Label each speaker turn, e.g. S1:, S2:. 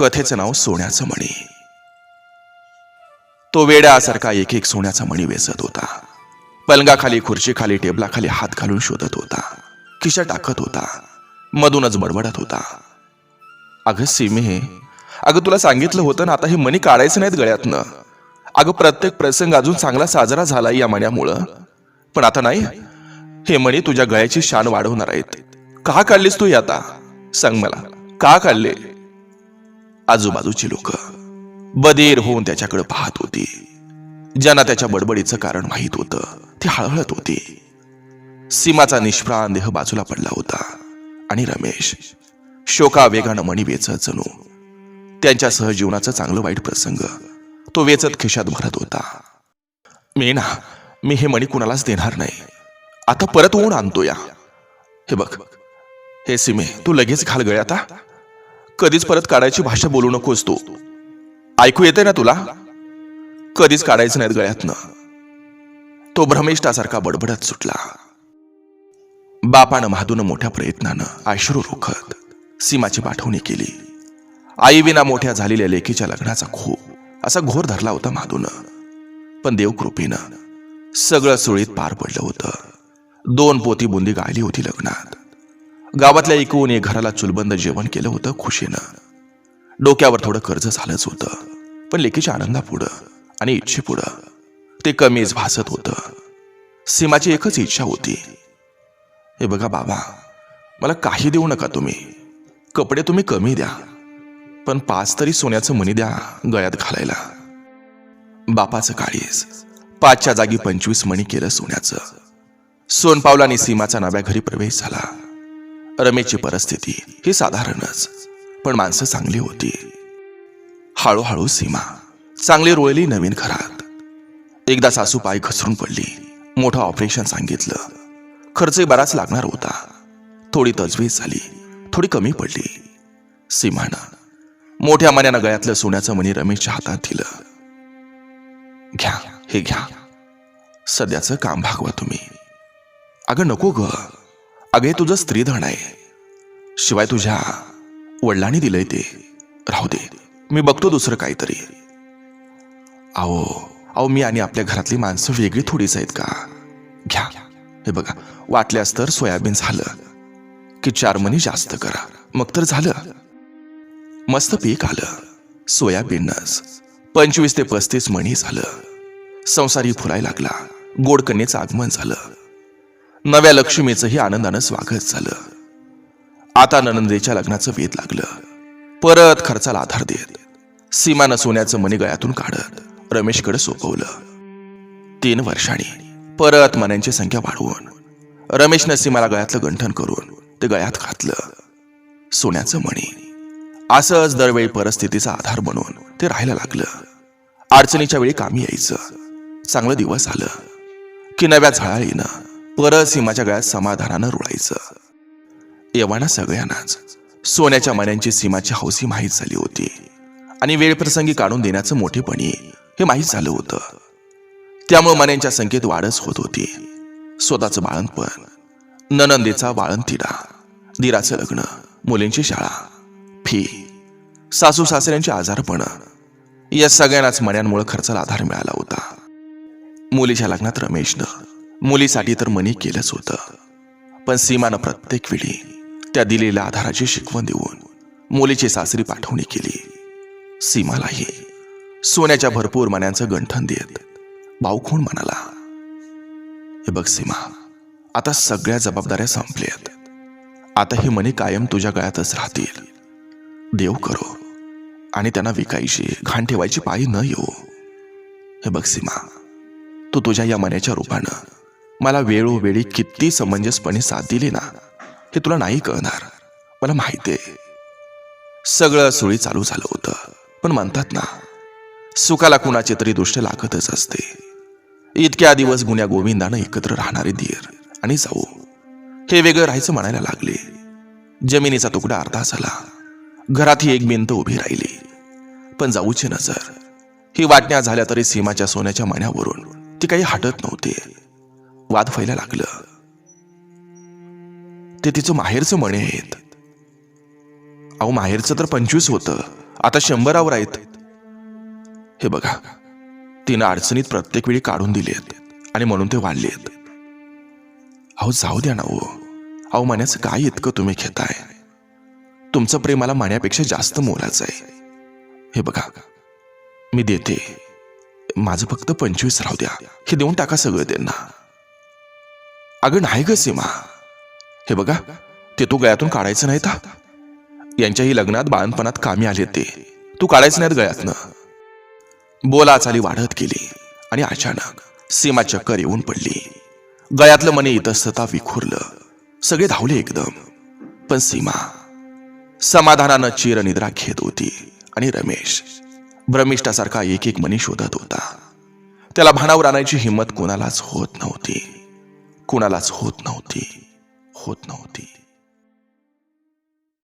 S1: कथेचं नाव सोन्याचं मणी तो वेड्यासारखा एक एक सोन्याचा मणी वेचत होता. पलंगाखाली खुर्चीखाली टेबलाखाली हात घालून शोधत होता. खिशा टाकत होता. मधूनच बडबडत होता. अगं सीमे अगं तुला सांगितलं होतं ना आता हे मणी काढायचं नाहीत गळ्यातनं. अगं प्रत्येक प्रसंग अजून चांगला साजरा झाला या मण्यामुळं. पण आता नाही हे मणी तुझ्या गळ्याची शान वाढवणार आहेत. का काढलीस तू आता? सांग मला का काढले? आजूबाजूची लोक. बदेर होऊन त्याच्याकडे पाहत होती. ज्यांना त्याच्या बडबडीचं कारण माहीत होतं ती हळहळत होती. सीमाचा निष्प्राण देह बाजूला पडला होता. आणि रमेश शोका वेगानं मणी वेचत जणू. त्यांच्या सहजीवनाचा चांगलं वाईट प्रसंग तो वेचत खिशात भरत होता. मी ना मी हे मणी कुणालाच देणार नाही. आता परत ऊन आणतो या. हे बघ हे सीमे तू लगेच घाल गळे आता कधीच परत काढायची भाषा बोलू नकोस तू. ऐकू येते ना तुला? कधीच काढायचं नाहीत गळ्यातनं. तो भ्रमेष्टासारखा बडबडत सुटला. बापानं महादून मोठ्या प्रयत्नानं आश्रू रोखत सीमाची पाठवणी केली. आईविना मोठ्या झालेल्या लेकीच्या लग्नाचा खो असा घोर धरला होता महादूनं. पण देवकृपेनं सगळं सुळीत पार पडलं होतं. दोन पोती बुंदी गायली होती लग्नात. गावातल्या एकूण एक घराला चुलबंद जेवण केलं होतं खुशीनं. डोक्यावर थोडं कर्ज झालंच होतं पण लेकीच्या आनंदापुढं आणि इच्छेपुढं ते कमीच भासत होतं. सीमाची एकच इच्छा होती. हे बघा बाबा मला काही देऊ नका तुम्ही. कपडे तुम्ही कमी द्या पण पाच तरी सोन्याचं मनी द्या गळ्यात घालायला. बापाचं काळीज पाचच्या जागी पंचवीस मणी केलं सोन्याचं. सोनपावलाने सीमाचा नव्या घरी प्रवेश झाला. रमेशची परिस्थिती ही साधारणच पण माणसं चांगली होती. हळूहळू सीमा चांगली रोळली नवीन घरात. एकदा सासू पाय घसरून पडली. मोठं ऑपरेशन सांगितलं. खर्चही बराच लागणार होता. थोडी तजवीज झाली थोडी कमी पडली. सीमानं मोठ्या मनानं गळ्यातलं सोन्याचं मणी रमेशच्या हातात दिलं. घ्या हे घ्या. सध्याचं काम भागवा तुम्ही. अगं नको ग. अगं तुझं स्त्रीधन आहे. शिवाय तुझ्या वडिलांनी दिलंय ते. राहू दे. मी बघतो दुसरं काहीतरी. अहो अहो मी आणि आपल्या घरातली माणसं वेगळी थोडीच आहेत का? घ्या. हे बघा वाटल्यास तर सोयाबीन झालं. की चार मणी जास्त करा. मग तर झालं. मस्त पीक आलं. सोयाबीनच. पंचवीस ते पस्तीस मणी झालं. संसारी फुलाय लागला. गोडकन्याचं आगमन झालं. नव्या लक्ष्मीचंही आनंदानं स्वागत झालं. आता ननंदेच्या लग्नाचं वेध लागलं. परत खर्चाला आधार देत सीमानं सोन्याचं मनी गळ्यातून काढत रमेशकडे सोपवलं. तीन वर्षांनी परत मण्यांची संख्या वाढवून रमेशनं सीमाला गळ्यातलं गंठन करून ते गळ्यात घातलं. सोन्याचं मणी. असंच दरवेळी परिस्थितीचा आधार बनून ते राहायला लागलं. अडचणीच्या वेळी कामी यायचं. चांगलं दिवस आलं. की नव्या झळा येणं सीमाच्या गळ्यात समाधानानं रुळायचं. एव्हाना सगळ्यांनाच. सोन्याच्या मण्यांची सीमाची हौसी माहीत झाली होती. आणि वेळप्रसंगी काढून देण्याचं मोठेपणी हे माहीत झालं होतं. त्यामुळे मण्यांच्या संख्येत वाढच होत होती. स्वतःचं बाळणपण ननंदेचा बाळंतिडा दिराचं लग्न. मुलींची शाळा. फी. सासू सासऱ्यांचे आजारपण. या सगळ्यांनाच मण्यांमुळे खर्चाला आधार मिळाला होता. मुलीच्या लग्नात रमेशनं. मुलीसाठी तर मनी केलंच होतं. पण सीमानं प्रत्येक वेळी त्या दिलेल्या आधाराची शिकवण देऊन मुलीची सासरी पाठवणी केली. सीमालाही. सोन्याच्या भरपूर मण्यांचं गंठन देत भाऊ खूण म्हणाला हे बघ सीमा आता सगळ्या जबाबदाऱ्या संपल्यात. आता ही मनी कायम तुझ्या गळ्यातच राहतील. देव करो. आणि त्यांना विकायची घाण ठेवायची पायी न येऊ. हे बघ सीमा तू तुझ्या या मन्याच्या रूपानं मला वेळोवेळी किती समंजसपणे साथ दिली ना हे तुला नाही कळणार. मला माहिती आहे. सगळं सुळी चालू झालं होतं पण म्हणतात ना सुखाला कुणाचे तरी दृष्ट लागतच असते. इतक्या दिवस गुन्ह्या गोविंदानं एकत्र राहणारे धीर आणि जाऊ हे वेगळं राहायचं म्हणायला लागले. जमिनीचा तुकडा अर्धा झाला घरात ही एक भिंत उभी राहिली. पण जाऊची नजर ही वाटण्या झाल्या तरी सीमाच्या सोन्याच्या मण्यावरून ती काही हटत नव्हते. वाद व्हायला लागलं. ते तिचं माहेरचं म्हणे आहेत. अहो माहेरचं तर पंचवीस होतं. आता शंभरावर आहेत. हे बघा तिनं अडचणीत प्रत्येक वेळी काढून दिलेत आणि म्हणून ते वाढलेत. अहो जाऊ द्या ना हो. अहो म्हण्याचं काय इतकं तुम्ही घेताय? तुमचं प्रेम मला म्हणण्यापेक्षा जास्त मोलाचं आहे. हे बघा मी देते. माझं फक्त पंचवीस राहू द्या. हे देऊन टाका सगळं त्यांना. अगं नाही ग सीमा. हे बघा ते तू गळ्यातून काढायचं नाही का यांच्याही लग्नात बाळणपणात कामी आले ते तू काढायचं नाहीत गळ्यातनं. बोला चाली वाढत गेली आणि अचानक सीमा चक्कर येऊन पडली. गळ्यातलं मने इतस्तता विखुरलं. सगळे धावले एकदम. पण सीमा समाधानानं चिरनिद्रा घेत होती आणि रमेश भ्रमिष्ठासारखा एक एक मनी शोधत होता. त्याला भानावर आणायची हिंमत कोणालाच होत नव्हती. कुणालाच होत नव्हती. होत नव्हती.